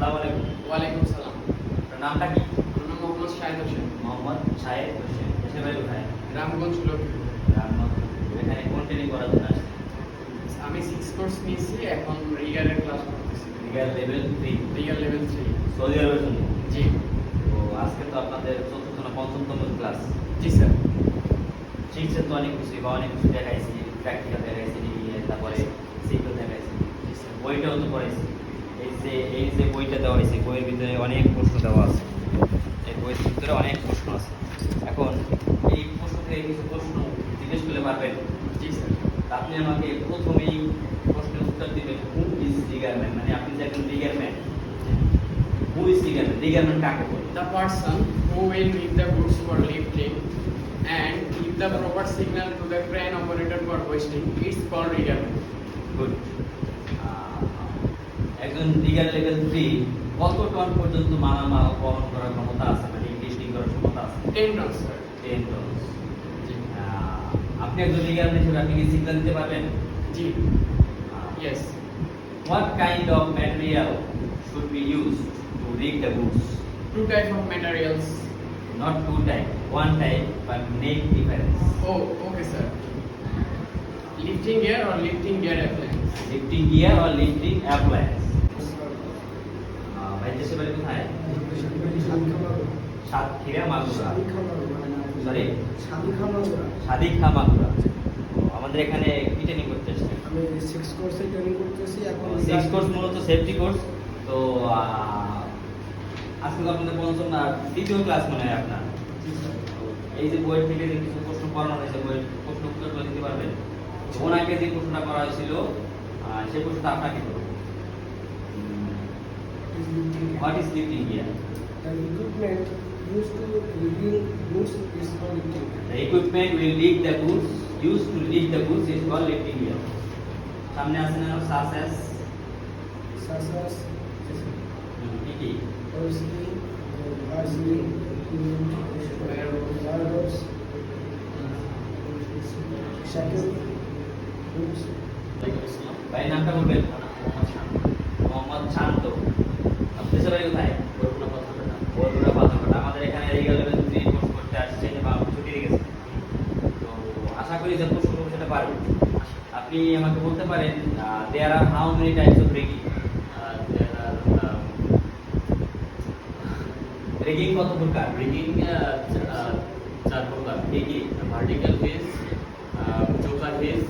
আসসালামু আলাইকুম। ওয়ালাইকুম সালাম নামটা কি? নাম মোহাম্মদ শাহেদ হোসেন। মোহাম্মদ শাহেদ হোসেন। দেশের বাড়ি কোথায়? রামগঞ্জ লক্ষ্মীপুর। রামগঞ্জ এখানে কোন ট্রেনিং করার জন্য আসছে আমি সিক্স কোর্স নিয়েছি এখন রিগারের ক্লাস করতেছি। Legal level three rigger level three Saudi আরবের জন্য জি। তো আজকে তো আপনাদের চতুর্থ না পঞ্চমতম ক্লাস জি স্যার। শিখছেন তো অনেক কিছু বা অনেক কিছু দেখাইছি প্র্যাকটিক্যাল দেখাইছি তারপরে সিকিউর দেখাইছি। বইটাও তো পড়াইছি। এই যে এই যে বইটা দেওয়া হয়েছে বইয়ের ভিতরে অনেক প্রশ্ন দেওয়া আছে। এই বইয়ের ভিতরে অনেক প্রশ্ন আছে। এখন এই প্রশ্ন থেকে কিছু প্রশ্ন জিজ্ঞেস করলে পারবেন জি স্যার আপনি আমাকে প্রথমেই প্রশ্নের উত্তর দিবেন হু ইজ লিগারম্যান মানে আপনি যে একজন লিগারম্যান হু ইজ লিগারম্যান লিগারম্যান কাকে বলে? The person who will leave the goods for lifting and give the proper signal to the crane operator for hoisting is called rigger. Good একজন লিগার লেভেল থ্রি কত টন পর্যন্ত মালামাল বহন করার ক্ষমতা আছে মানে লিফটিং করার ক্ষমতা আছে 10 tons, sir. টেন টন জি আপনি একজন লিগার হিসেবে আপনি কি সিগন্যাল দিতে পারবেন জি yes what kind of material should be use to rig the goods two type of materials not two type one type but neck difference oh okay sir lifting gear or lifting gear appliance lifting gear or lifting appliance ভাই দেশে বাড়ি কোথায়? Satkhira Magura. Sorry Sadiq খা মাগুরা। আমাদের এখানে কি training করতে এসেছেন আমি সিক্স কোর্সে ট্রেনিং করতেছি এখন সিক্স কোর্স মূলত সেফটি কোর্স তো আজকে আপনাদের পঞ্চম না দ্বিতীয় ক্লাস মনে হয় আপনার। এই যে বই থেকে যে কিছু প্রশ্ন করানো হয়েছে বই প্রশ্ন উত্তর করে দিতে পারবেন? ওনাকে যে প্রশ্নটা করা হয়েছিল সেই প্রশ্নটা আপনাকে What is leaking here? The equipment used to reveal goods is called lifting. The equipment will leak the goods used to leak the goods is called leaking here. सामने आसने ना सासेस सासेस टीटी और इसकी भाषी bye नाम का mobile বাড়ি কোথায় আমাদের এখানে করতে আসছে বা ছুটি রেখেছে তো আশা করি যে প্রশ্ন সেটা পারবেন আপনি আমাকে বলতে পারেন there are how many types of rigging rigging কত প্রকার? ব্রিগিং চার প্রকার। কি ভার্টিক্যাল হিস চোকার হিস